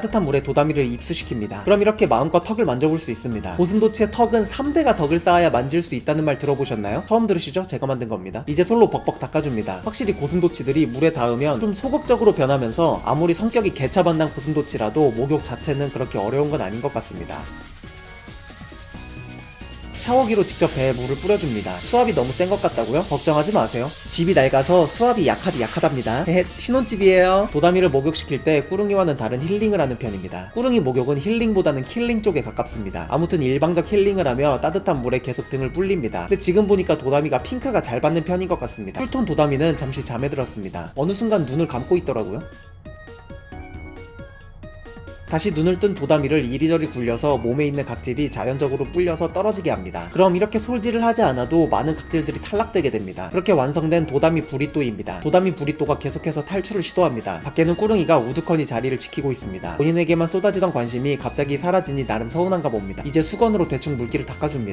따뜻한 물에 도다미를 입수시킵니다. 그럼 이렇게 마음껏 턱을 만져볼 수 있습니다. 고슴도치의 턱은 3배가 덕을 쌓아야 만질 수 있다는 말 들어보셨나요? 처음 들으시죠? 제가 만든 겁니다. 이제 솔로 벅벅 닦아줍니다. 확실히 고슴도치들이 물에 닿으면 좀 소극적으로 변하면서 아무리 성격이 개차반난 고슴도치라도 목욕 자체는 그렇게 어려운 건 아닌 것 같습니다. 샤워기로 직접 배에 물을 뿌려줍니다. 수압이 너무 센 것 같다고요? 걱정하지 마세요. 집이 낡아서 수압이 약하디 약하답니다. 헤헤, 신혼집이에요. 도다미를 목욕시킬 때 꾸릉이와는 다른 힐링을 하는 편입니다. 꾸릉이 목욕은 힐링보다는 킬링 쪽에 가깝습니다. 아무튼 일방적 힐링을 하며 따뜻한 물에 계속 등을 불립니다. 근데 지금 보니까 도다미가 핑크가 잘 받는 편인 것 같습니다. 쿨톤 도다미는 잠시 잠에 들었습니다. 어느 순간 눈을 감고 있더라고요. 다시 눈을 뜬 도다미를 이리저리 굴려서 몸에 있는 각질이 자연적으로 불려서 떨어지게 합니다. 그럼 이렇게 솔질을 하지 않아도 많은 각질들이 탈락되게 됩니다. 그렇게 완성된 도다미 부리또입니다. 도다미 부리또가 계속해서 탈출을 시도합니다. 밖에는 꾸릉이가 우두커니 자리를 지키고 있습니다. 본인에게만 쏟아지던 관심이 갑자기 사라지니 나름 서운한가 봅니다. 이제 수건으로 대충 물기를 닦아줍니다.